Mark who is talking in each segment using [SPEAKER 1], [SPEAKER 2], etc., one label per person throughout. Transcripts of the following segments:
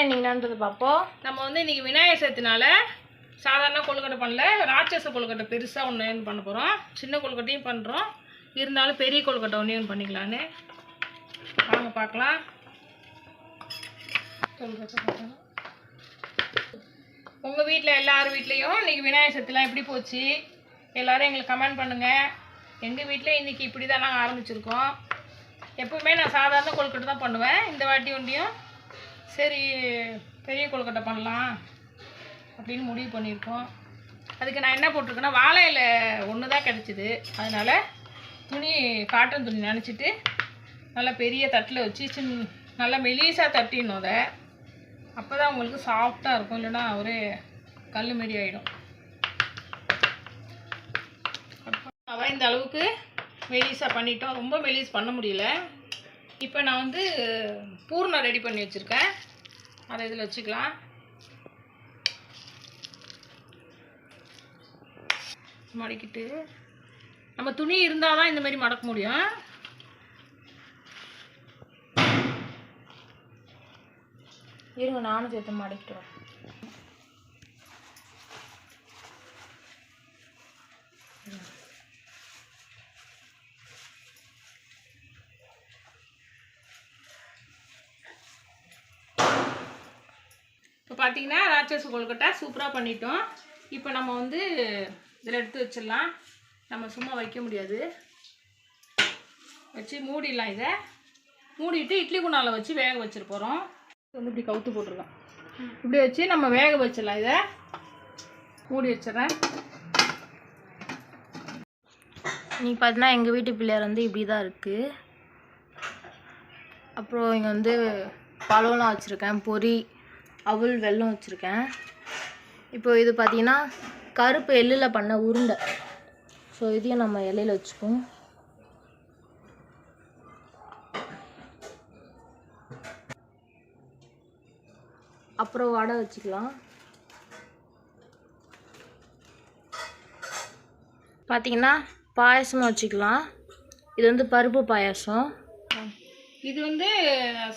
[SPEAKER 1] என்னன்றது பார்ப்போம்.
[SPEAKER 2] நம்ம வந்து இன்றைக்கி விநாயகர் சதுர்த்தினால சாதாரண கொழுக்கட்டை பண்ணல ராட்சச கொழுக்கட்டை பெருசாக ஒன்று பண்ண போகிறோம் சின்ன கொழுக்கட்டையும் பண்ணுறோம் இருந்தாலும் பெரிய கொழுக்கட்டை ஒன்றையும் பண்ணிக்கலான்னு. வாங்க பார்க்கலாம். உங்கள் வீட்டில் எல்லார் வீட்லேயும் இன்னைக்கு விநாயகர் சக்திலாம் எப்படி போச்சு? எல்லோரும் எங்களுக்கு கமெண்ட் பண்ணுங்கள் எங்கள் வீட்டில் இன்றைக்கி இப்படி தான் நாங்கள் ஆரம்பிச்சிருக்கோம். எப்பவுமே நான் சாதாரண கொழுக்கட்டை தான் பண்ணுவேன். இந்த வாட்டி ஒண்டியும் சரி பெரிய கொழுக்கட்டை பண்ணலாம் அப்படின்னு முடிவு பண்ணியிருக்கோம். அதுக்கு நான் என்ன போட்டிருக்கேன்னா வாழை இலை ஒன்று தான் கிடச்சிது. அதனால் துணி காட்டன் துணி நினச்சிட்டு நல்லா பெரிய தட்டில் வச்சு சின்ன நல்லா மெலீஸாக தட்டிடணும் அதை. அப்போ தான் உங்களுக்கு சாஃப்டாக இருக்கும். இல்லைன்னா ஒரே கல் மாரி ஆகிடும் அப்புறம் இந்த அளவுக்கு மெலீஸாக பண்ணிட்டோம். ரொம்ப மெலீஸ் பண்ண முடியல. இப்போ நான் வந்து பூர்ணம் ரெடி பண்ணி வச்சுருக்கேன். அதை இதில் வச்சுக்கலாம். மடக்கிட்டு. நம்ம துணி இருந்தால் தான் இந்த மாதிரி மடக்க முடியும்.
[SPEAKER 1] இருங்க நானும் சேர்த்து மடக்கிட்டு வரேன்.
[SPEAKER 2] பார்த்தீங்கன்னா ராட்சஸ் கொழுக்கட்டை சூப்பராக பண்ணிட்டோம். இப்போ நம்ம வந்து இதில் எடுத்து வச்சிடலாம். நம்ம சும்மா வைக்க முடியாது. வச்சு மூடிடலாம் இதை. மூடிட்டு இட்லி குண்டால வச்சு வேக வச்சுட்டு போகிறோம் வந்து இப்படி கவுத்து போட்டிருக்கோம். இப்படி வச்சு நம்ம வேக வச்சிடலாம் இதை. மூடி வச்சிடறேன்.
[SPEAKER 1] நீ பார்த்தீங்கன்னா எங்கள் வீட்டு பிள்ளையார் வந்து இப்படி தான் இருக்குது அப்புறம் இங்கே வந்து பழம்லாம் வச்சுருக்கேன். பொரி அவள் வெல்லம் வச்சுருக்கேன். இப்போ இது பார்த்தீங்கன்னா கருப்பு எள்ளில் பண்ண உருண்டை. ஸோ இதையும் நம்ம இலையில வச்சுப்போம். அப்புறம் வடை வச்சுக்கலாம். பார்த்தீங்கன்னா பாயசமும் வச்சுக்கலாம். இது வந்து பருப்பு பாயாசம்.
[SPEAKER 2] இது வந்து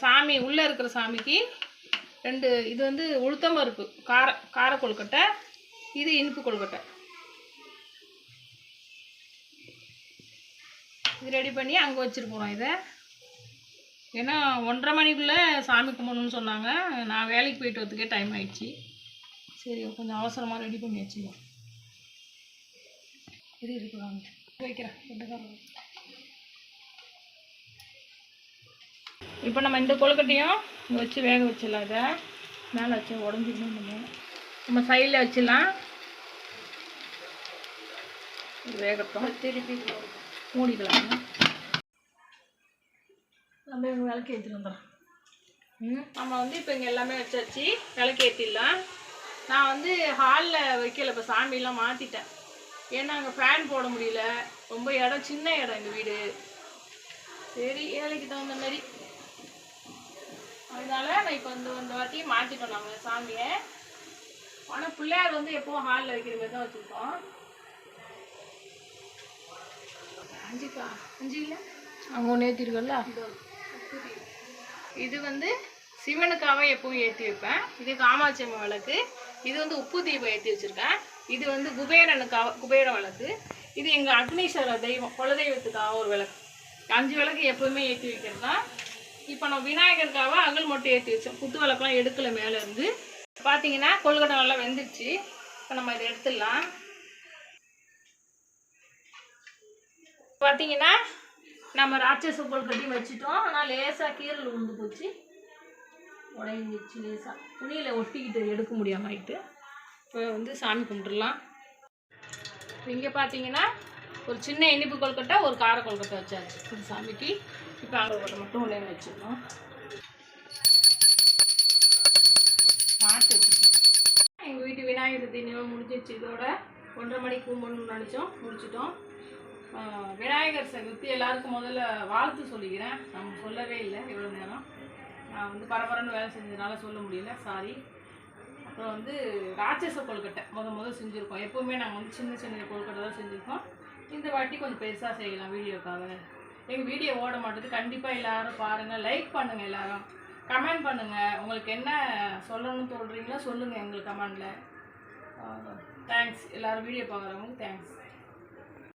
[SPEAKER 2] சாமி உள்ளே இருக்கிற சாமிக்கு ரெண்டு இது வந்து உளுத்தம் பருப்பு கார கார கொழுக்கட்டை இது இனிப்பு கொழுக்கட்டை. இது ரெடி பண்ணி அங்கே வச்சுருப்போம் இதை. ஏன்னா ஒன்றரை மணிக்குள்ளே சாமி கும்பிடணும்னு சொன்னாங்க. நான் வேலைக்கு போயிட்டு வரதுக்கே டைம் ஆயிடுச்சு. சரி கொஞ்சம் அவசரமாக ரெடி பண்ணி வச்சுக்கலாம். இது இருக்கு வாங்க. வைக்கிறேன். இப்போ நம்ம இந்த கொழுக்கட்டையும் இங்கே வச்சு வேக வச்சிடலாம் இதை. மேலே வச்சு உடஞ்சிடணும் நம்ம நம்ம சைடில் வச்சிடலாம். வேகட்டும். திருப்பி மூடிக்கலாம். நம்ம இங்கே விளக்கு ஏற்றிட்டு வந்துடலாம் ம்? நம்ம வந்து இப்போ இங்கே எல்லாமே வச்சாச்சு. விளக்கு ஏற்றிடலாம் நான் வந்து ஹாலில் வைக்கல இப்போ சாமியெல்லாம் மாற்றிட்டேன் ஏன்னா அங்கே ஃபேன் போட முடியல. ரொம்ப இடம் சின்ன இடம் இந்த வீடு. சரி ஏழைக்கு தகுந்த மாதிரி. அதனால நான் இப்போ இந்த இந்த வாட்டி மாற்றிட்டோம் நாங்கள் சாமியை. ஆனால் பிள்ளையார் வந்து எப்பவும் ஹாலில் வைக்கிற மாதிரி தான் வச்சுருக்கோம். அஞ்சுக்கா? அஞ்சு இல்லை?
[SPEAKER 1] அங்கே ஒன்று ஏற்றிருக்கல
[SPEAKER 2] இது வந்து சிவனுக்காக எப்பவும் ஏற்றி வைப்பேன். இது காமாட்சி அம்மன் விளக்கு. இது வந்து உப்பு தீபம் ஏற்றி வச்சுருக்கேன். இது வந்து குபேரனுக்காக குபேர விளக்கு. இது எங்கள் அக்னீஸ்வர தெய்வம் குலதெய்வத்துக்காக ஒரு விளக்கு. அஞ்சு விளக்கு எப்பவுமே ஏற்றி வைக்கிறது தான் இப்போ நான் விநாயகருக்காக அகல் மொட்டை ஏற்றி வச்சோம் குத்து விளக்கெல்லாம் எடுக்கல மேலே இருந்து பார்த்தீங்கன்னா கொழுக்கட்டை நல்லா வெந்துடுச்சு இப்போ நம்ம இதை எடுத்துடலாம். பார்த்தீங்கன்னா நம்ம ராட்சச கொழுக்கட்டி வச்சுட்டோம். ஆனால் லேசாக கீரல் உண்டு போச்சு. உடைஞ்சிச்சு லேசாக துணியில் ஒட்டிக்கிட்டு எடுக்க முடியாம ஆயிட்டு. இப்போ வந்து சாமி கும்பிட்றலாம் இங்கே பார்த்தீங்கன்னா ஒரு சின்ன இனிப்பு கொழுக்கட்டை ஒரு கார கொழுக்கட்டை வச்சாச்சு. ஒரு சாமிக்கு. இப்போ மட்டும் ஒன்றே வச்சுக்கணும் பார்த்து எங்கள் வீட்டு விநாயகர் தினம் முடிஞ்சிச்சு இதோட ஒன்றரை மணிக்கு கும்பிடணும்னு நினச்சோம். முடிச்சிட்டோம். விநாயகர் சதுர்த்தி எல்லாருக்கும் முதல்ல வாழ்த்து சொல்லிக்கிறேன். நம்ம சொல்லவே இல்லை இவ்வளோ நேரம். நான் வந்து பரபரன்னு வேலை செஞ்சதுனால சொல்ல முடியல. சாரி அப்புறம் வந்து ராட்சச கொழுக்கட்டை முத முதல் செஞ்சுருக்கோம். எப்போவுமே நாங்கள் வந்து சின்ன சின்ன கொழுக்கட்டை தான் செஞ்சுருக்கோம். இந்த வாட்டி கொஞ்சம் பெருசாக செய்யலாம் வீடியோக்காக. எங்கள் வீடியோ ஓட மாட்டேது. கண்டிப்பாக எல்லாரும் பாருங்கள் லைக் பண்ணுங்கள் எல்லாரும். கமெண்ட் பண்ணுங்க. உங்களுக்கு என்ன சொல்லணும்னு தோன்றீங்களோ சொல்லுங்க எங்களுக்கு கமெண்ட்ல தேங்க்ஸ் எல்லாரும் வீடியோ பார்க்குறவங்களுக்கு தேங்க்ஸ்